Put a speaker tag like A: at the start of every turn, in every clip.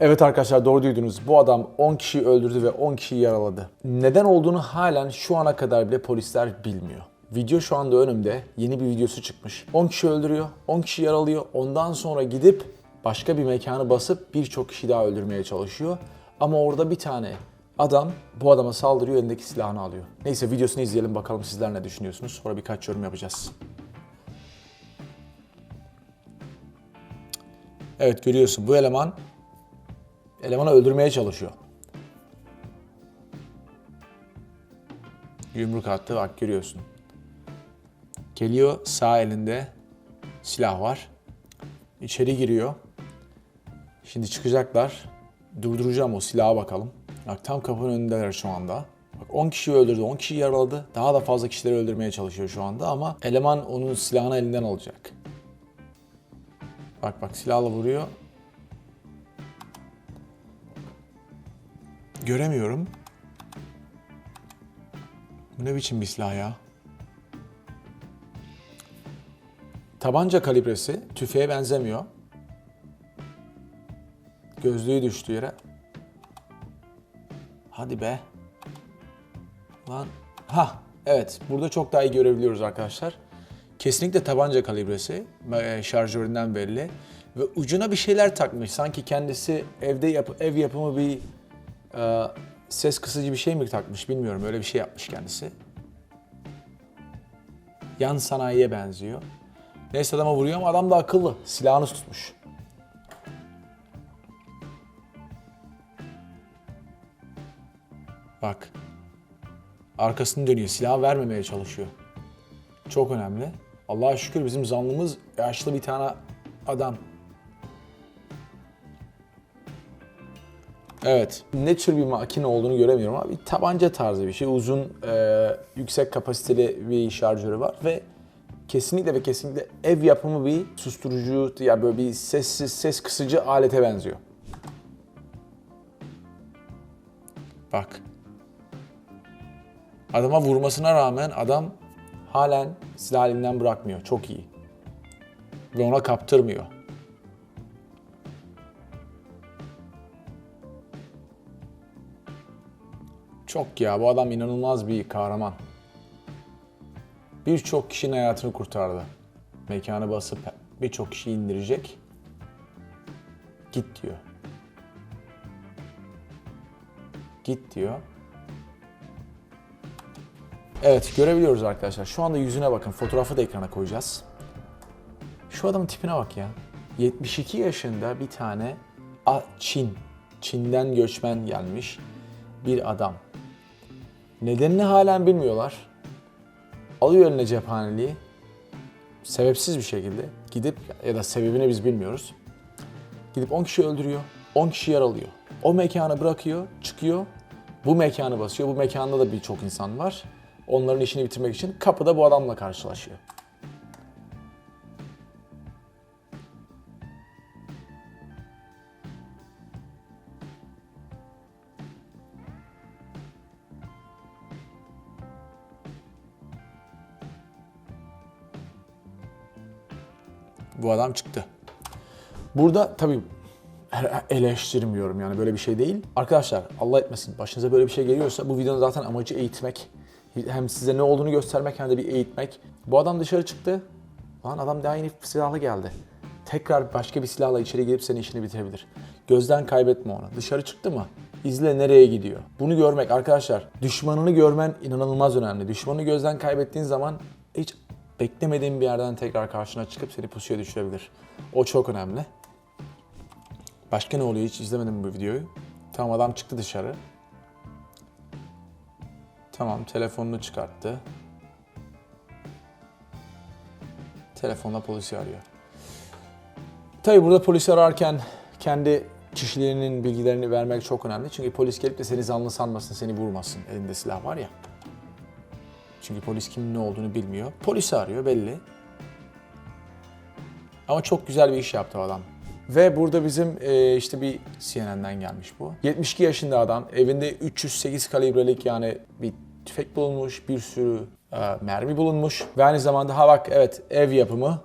A: Evet arkadaşlar doğru duydunuz. Bu adam 10 kişiyi öldürdü ve 10 kişiyi yaraladı. Neden olduğunu halen şu ana kadar bile polisler bilmiyor. Video şu anda önümde. Yeni bir videosu çıkmış. 10 kişi öldürüyor, 10 kişi yaralıyor. Ondan sonra gidip başka bir mekanı basıp birçok kişi daha öldürmeye çalışıyor. Ama orada bir tane adam bu adama saldırıyor, elindeki silahını alıyor. Neyse videosunu izleyelim bakalım sizler ne düşünüyorsunuz. Sonra birkaç yorum yapacağız. Evet görüyorsun bu eleman elemanı öldürmeye çalışıyor. Yumruk attı bak görüyorsun. Geliyor sağ elinde silah var. İçeri giriyor. Şimdi çıkacaklar. Durduracağım o silaha bakalım. Bak tam kapının önündeler şu anda. Bak 10 kişiyi öldürdü, 10 kişiyi yaraladı. Daha da fazla kişileri öldürmeye çalışıyor şu anda ama eleman onun silahını elinden alacak. Bak bak silahla vuruyor. Göremiyorum. Bu ne biçim bir silah ya? Tabanca kalibresi tüfeğe benzemiyor. Gözlüğü düştü yere. Hadi be. Lan. Ha, evet. Burada çok daha iyi görebiliyoruz arkadaşlar. Kesinlikle tabanca kalibresi. e, Şarjöründen belli. Ve ucuna bir şeyler takmış. Sanki kendisi evde yap ev yapımı bir e, ses kısıcı bir şey mi takmış bilmiyorum. Öyle bir şey yapmış kendisi. Yan sanayiye benziyor. Neyse adama vuruyor ama adam da akıllı. Silahını tutmuş. Bak. Arkasını dönüyor. Silah vermemeye çalışıyor. Çok önemli. Allah'a şükür bizim zanlımız yaşlı bir tane adam. Evet. Ne tür bir makine olduğunu göremiyorum ama bir tabanca tarzı bir şey. Uzun, e, yüksek kapasiteli bir şarjörü var ve kesinlikle ve kesinlikle ev yapımı bir susturucu ya böyle bir sessiz ses kısıcı alete benziyor. Bak. Adama vurmasına rağmen adam halen silah elinden bırakmıyor. Çok iyi. Ve ona kaptırmıyor. Çok ya bu adam inanılmaz bir kahraman. Birçok kişinin hayatını kurtardı. Mekanı basıp birçok kişi indirecek. Git diyor. Git diyor. Evet görebiliyoruz arkadaşlar. Şu anda yüzüne bakın. Fotoğrafı da ekrana koyacağız. Şu adamın tipine bak ya. 72 yaşında bir tane A- Çin, Çin'den göçmen gelmiş bir adam. Nedenini halen bilmiyorlar. Alıyor eline cephaneliği. Sebepsiz bir şekilde gidip ya da sebebini biz bilmiyoruz. Gidip 10 kişi öldürüyor. 10 kişi yaralıyor. O mekanı bırakıyor, çıkıyor. Bu mekanı basıyor. Bu mekanda da birçok insan var. Onların işini bitirmek için kapıda bu adamla karşılaşıyor. Bu adam çıktı. Burada tabii eleştirmiyorum yani böyle bir şey değil. Arkadaşlar Allah etmesin başınıza böyle bir şey geliyorsa bu videonun zaten amacı eğitmek. Hem size ne olduğunu göstermek hem de bir eğitmek. Bu adam dışarı çıktı. Lan adam daha yeni silahlı geldi. Tekrar başka bir silahla içeri girip senin işini bitirebilir. Gözden kaybetme onu. Dışarı çıktı mı? İzle nereye gidiyor. Bunu görmek arkadaşlar düşmanını görmen inanılmaz önemli. Düşmanı gözden kaybettiğin zaman hiç beklemediğin bir yerden tekrar karşına çıkıp seni pusuya düşürebilir. O çok önemli. Başka ne oluyor hiç izlemedim bu videoyu. Tamam adam çıktı dışarı. Tamam telefonunu çıkarttı. Telefonla polisi arıyor. Tabii burada polisi ararken kendi kişiliğinin bilgilerini vermek çok önemli. Çünkü polis gelip de seni zanlı sanmasın, seni vurmasın. Elinde silah var ya. Çünkü polis kimin ne olduğunu bilmiyor. Polisi arıyor belli. Ama çok güzel bir iş yaptı o adam. Ve burada bizim e, işte bir CNN'den gelmiş bu. 72 yaşında adam evinde 308 kalibrelik yani bir tüfek bulunmuş, bir sürü e, mermi bulunmuş. Ve aynı zamanda ha bak evet ev yapımı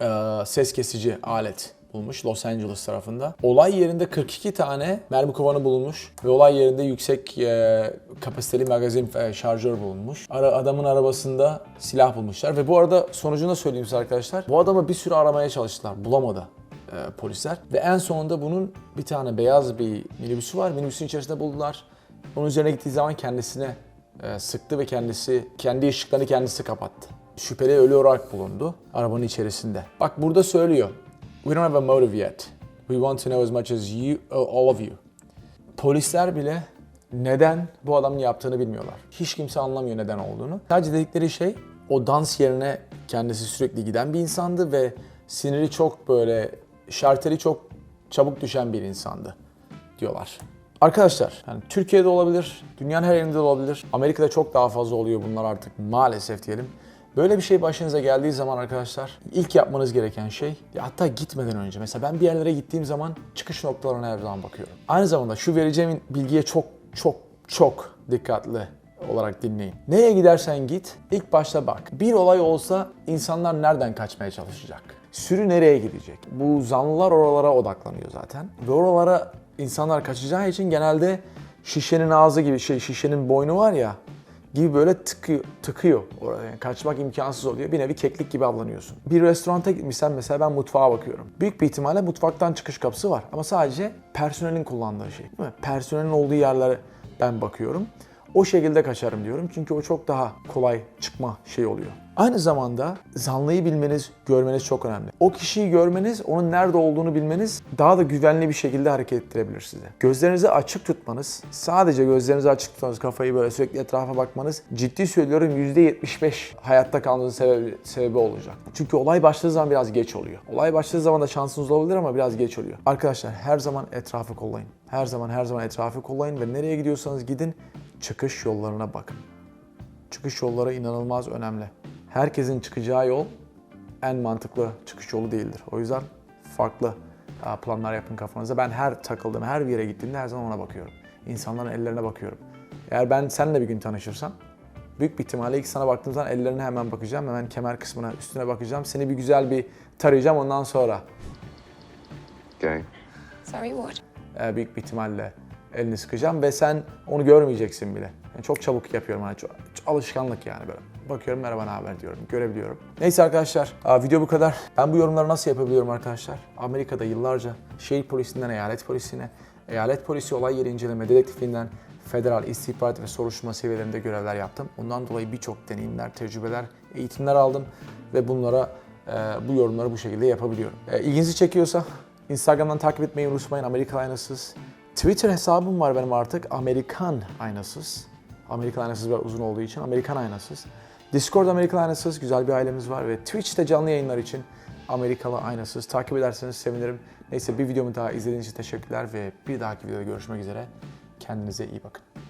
A: e, ses kesici alet bulmuş Los Angeles tarafında. Olay yerinde 42 tane mermi kovanı bulunmuş ve olay yerinde yüksek e, kapasiteli magazin e, şarjör bulunmuş. Ara, adamın arabasında silah bulmuşlar ve bu arada sonucunu söyleyeyim size arkadaşlar. Bu adamı bir süre aramaya çalıştılar. Bulamadı e, polisler. Ve en sonunda bunun bir tane beyaz bir minibüsü var. Minibüsün içerisinde buldular. Onun üzerine gittiği zaman kendisine e, sıktı ve kendisi kendi ışıklarını kendisi kapattı. Şüpheli ölü olarak bulundu arabanın içerisinde. Bak burada söylüyor. We don't have a motive yet. We want to know as much as you, all of you. Polisler bile neden bu adamın yaptığını bilmiyorlar. Hiç kimse anlamıyor neden olduğunu. Sadece dedikleri şey o dans yerine kendisi sürekli giden bir insandı ve siniri çok böyle şarteli çok çabuk düşen bir insandı diyorlar. Arkadaşlar yani Türkiye'de olabilir, dünyanın her yerinde de olabilir. Amerika'da çok daha fazla oluyor bunlar artık maalesef diyelim. Böyle bir şey başınıza geldiği zaman arkadaşlar ilk yapmanız gereken şey ya hatta gitmeden önce mesela ben bir yerlere gittiğim zaman çıkış noktalarına her zaman bakıyorum. Aynı zamanda şu vereceğim bilgiye çok çok çok dikkatli olarak dinleyin. Nereye gidersen git ilk başta bak. Bir olay olsa insanlar nereden kaçmaya çalışacak? Sürü nereye gidecek? Bu zanlılar oralara odaklanıyor zaten. Ve oralara insanlar kaçacağı için genelde şişenin ağzı gibi şey şişenin boynu var ya gibi böyle tıkıyor, tıkıyor oraya. Yani kaçmak imkansız oluyor. Bir nevi keklik gibi avlanıyorsun. Bir restoranta gitmişsen mesela ben mutfağa bakıyorum. Büyük bir ihtimalle mutfaktan çıkış kapısı var. Ama sadece personelin kullandığı şey. Değil mi? Personelin olduğu yerlere ben bakıyorum. O şekilde kaçarım diyorum. Çünkü o çok daha kolay çıkma şey oluyor. Aynı zamanda zanlıyı bilmeniz, görmeniz çok önemli. O kişiyi görmeniz, onun nerede olduğunu bilmeniz daha da güvenli bir şekilde hareket ettirebilir size. Gözlerinizi açık tutmanız, sadece gözlerinizi açık tutmanız, kafayı böyle sürekli etrafa bakmanız ciddi söylüyorum %75 hayatta kalmanızın sebebi, sebebi olacak. Çünkü olay başladığı zaman biraz geç oluyor. Olay başladığı zaman da şansınız olabilir ama biraz geç oluyor. Arkadaşlar her zaman etrafı kollayın. Her zaman her zaman etrafı kollayın ve nereye gidiyorsanız gidin çıkış yollarına bakın. Çıkış yolları inanılmaz önemli. Herkesin çıkacağı yol en mantıklı çıkış yolu değildir. O yüzden farklı e, planlar yapın kafanıza. Ben her takıldığım, her bir yere gittiğimde her zaman ona bakıyorum. İnsanların ellerine bakıyorum. Eğer ben seninle bir gün tanışırsam, büyük bir ihtimalle ilk sana baktığım zaman ellerine hemen bakacağım. Hemen kemer kısmına, üstüne bakacağım. Seni bir güzel bir tarayacağım ondan sonra
B: Okay.
C: Sorry, what?
A: e, büyük bir ihtimalle elini sıkacağım ve sen onu görmeyeceksin bile. Yani çok çabuk yapıyorum hani çok, alışkanlık yani böyle. Bakıyorum merhaba ne haber diyorum, görebiliyorum. Neyse arkadaşlar, video bu kadar. Ben bu yorumları nasıl yapabiliyorum arkadaşlar? Amerika'da yıllarca şehir polisinden eyalet polisine, eyalet polisi olay yeri inceleme dedektifliğinden federal istihbarat ve soruşturma seviyelerinde görevler yaptım. Ondan dolayı birçok deneyimler, tecrübeler, eğitimler aldım ve bunlara e, bu yorumları bu şekilde yapabiliyorum. E, ilginizi çekiyorsa Instagram'dan takip etmeyi unutmayın Amerika Aynasız. Twitter hesabım var benim artık Amerikan Aynasız. Amerikan Aynasız biraz uzun olduğu için Amerikan Aynasız. Discord Amerikan Aynasız güzel bir ailemiz var ve Twitch'te canlı yayınlar için Amerikalı Aynasız. Takip ederseniz sevinirim. Neyse bir videomu daha izlediğiniz için teşekkürler ve bir dahaki videoda görüşmek üzere. Kendinize iyi bakın.